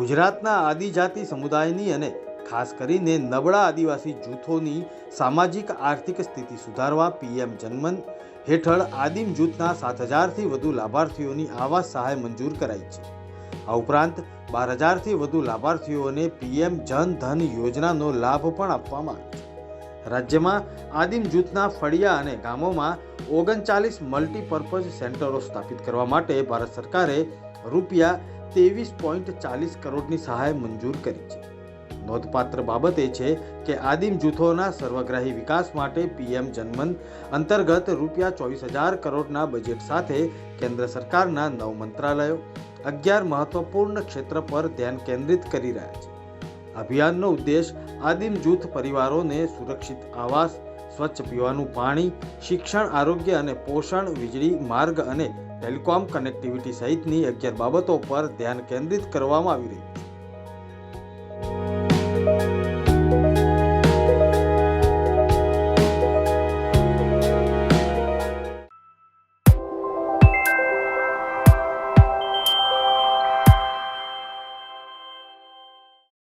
ગુજરાતના આદિજાતિ સમુદાયની અને ખાસ કરીને નબળા આદિવાસી જૂથોની સામાજિક આર્થિક સ્થિતિ સુધારવા પીએમ જનમન હેઠળ આદિમ જૂથના સાત હજારથી વધુ લાભાર્થીઓની આવાસ સહાય મંજૂર કરાઈ છે. આ ઉપરાંત બાર હજારથી વધુ લાભાર્થીઓને પીએમ જન ધન યોજનાનો લાભ પણ આપવામાં આવ્યો છે. રાજ્યમાં આદિમ જૂથના ફળિયા અને ગામોમાં ઓગણચાલીસ મલ્ટીપર્પઝ સેન્ટરો સ્થાપિત કરવા માટે ભારત સરકારે રૂપિયા ત્રેવીસ પોઈન્ટ ચાલીસ કરોડની સહાય મંજૂર કરી છે. નોંધપાત્ર બાબત એ છે કે આદિમ જૂથોના સર્વગ્રાહી વિકાસ માટે પીએમ જનમન અંતર્ગત રૂપિયા ચોવીસ હજાર કરોડના બજેટ સાથે કેન્દ્ર સરકારના નવ મંત્રાલયો અગિયાર મહત્વપૂર્ણ ક્ષેત્ર પર ધ્યાન કેન્દ્રિત કરી રહ્યા છે. અભિયાનનો ઉદ્દેશ આદિમ જૂથ પરિવારોને સુરક્ષિત આવાસ, સ્વચ્છ પીવાનું પાણી, શિક્ષણ, આરોગ્ય અને પોષણ, વીજળી, માર્ગ અને ટેલિકોમ કનેક્ટિવિટી સહિતની અગિયાર બાબતો પર ધ્યાન કેન્દ્રિત કરવામાં આવી રહ્યું